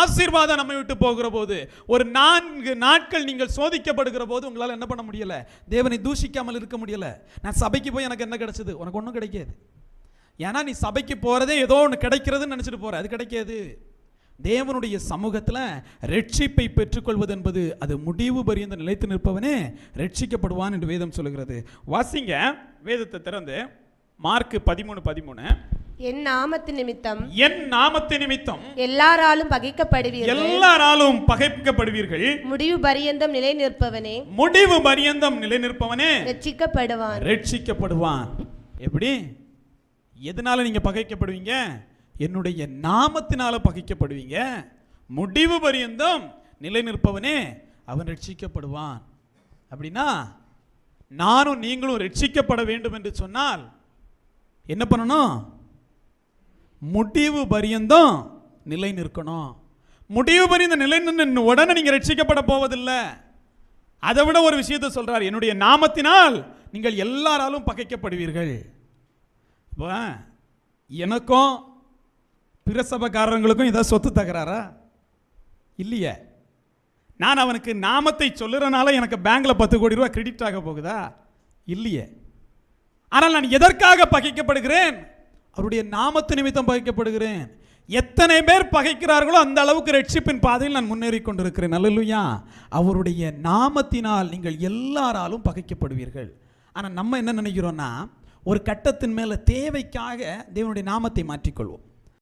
ஆசீர்வாதம் நம்மை விட்டு போகிற போது ஒரு நான்கு நாட்கள் நீங்கள் சோதிக்கப்படுகிற போது உங்களால் என்ன பண்ண முடியலை? தேவனை தூஷிக்காமல் இருக்க முடியலை. நான் சபைக்கு போய் எனக்கு என்ன கிடைச்சது? உனக்கு ஒன்றும் கிடைக்காது. ஏன்னா நீ சபைக்கு போகிறதே ஏதோ ஒன்று கிடைக்கிறதுன்னு நினச்சிட்டு போகிற அது கிடைக்காது. தேவனுடைய சமூகத்தில் ரட்சிப்பை பெற்றுக்கொள்வது என்பது அது முடிவு பரியந்த நிலைத்து நிற்பவனே ரட்சிக்கப்படுவான் என்று வேதம் சொல்லுகிறது. வாசிங்க. வேதத்தை திறந்து மார்க் பதிமூணு பதிமூணு. என் நாமத்து நிமித்தம் என் நாமத்து நிமித்தம் எல்லாராலும் பகைக்கப்படுவீர்கள். எல்லாராலும் பகைக்கப்படுவீர்கள். முடிவு பரியந்தம் நிலை நிற்பவனே முடிவு பரியந்தம் நிலை நிற்பவனே ரட்சிக்கப்படுவான். ரட்சிக்கப்படுவான். எப்படி? எதனால நீங்க பகைக்கப்படுவீங்க? என்னுடைய நாமத்தினால பகைக்கப்படுவீங்க. முடிவு பரியந்தம் நிலை நிற்பவனே அவன் ரட்சிக்கப்படுவான். அப்படின்னா நானும் நீங்களும் ரட்சிக்கப்பட வேண்டும் என்று சொன்னால் என்ன பண்ணணும்? முடிவு பரியந்தம் நிலை நிற்கணும். முடிவு பரியந்த நிலை நின்று உடனே நீங்கள் ரட்சிக்கப்பட போவதில்லை. அதை விட ஒரு விஷயத்தை சொல்கிறார் என்னுடைய நாமத்தினால் நீங்கள் எல்லாராலும் பகைக்கப்படுவீர்கள். இப்போ எனக்கும் பிற சபைக்காரங்களுக்கும் ஏதாவது சொத்து தகராறா? இல்லையே. நான் அவனுக்கு நாமத்தை சொல்லுறனால எனக்கு பேங்கில் பத்து கோடி ரூபா கிரெடிட் ஆக போகுதா? இல்லையே. ஆனால் நான் எதற்காக பகைக்கப்படுகிறேன்? அவருடைய நாமத்து நிமித்தம் பகைக்கப்படுகிறேன். எத்தனை பேர் பகைக்கிறார்களோ அந்த அளவுக்கு ரட்சிப்பின் பாதையில் நான் முன்னேறி கொண்டிருக்கிறேன். அல்லலுயா. அவருடைய நாமத்தினால் நீங்கள் எல்லாராலும் பகைக்கப்படுவீர்கள். ஆனால் நம்ம என்ன நினைக்கிறோன்னா ஒரு கட்டத்தின் மேலே தேவைக்காக தேவனுடைய நாமத்தை மாற்றிக்கொள்வோம்.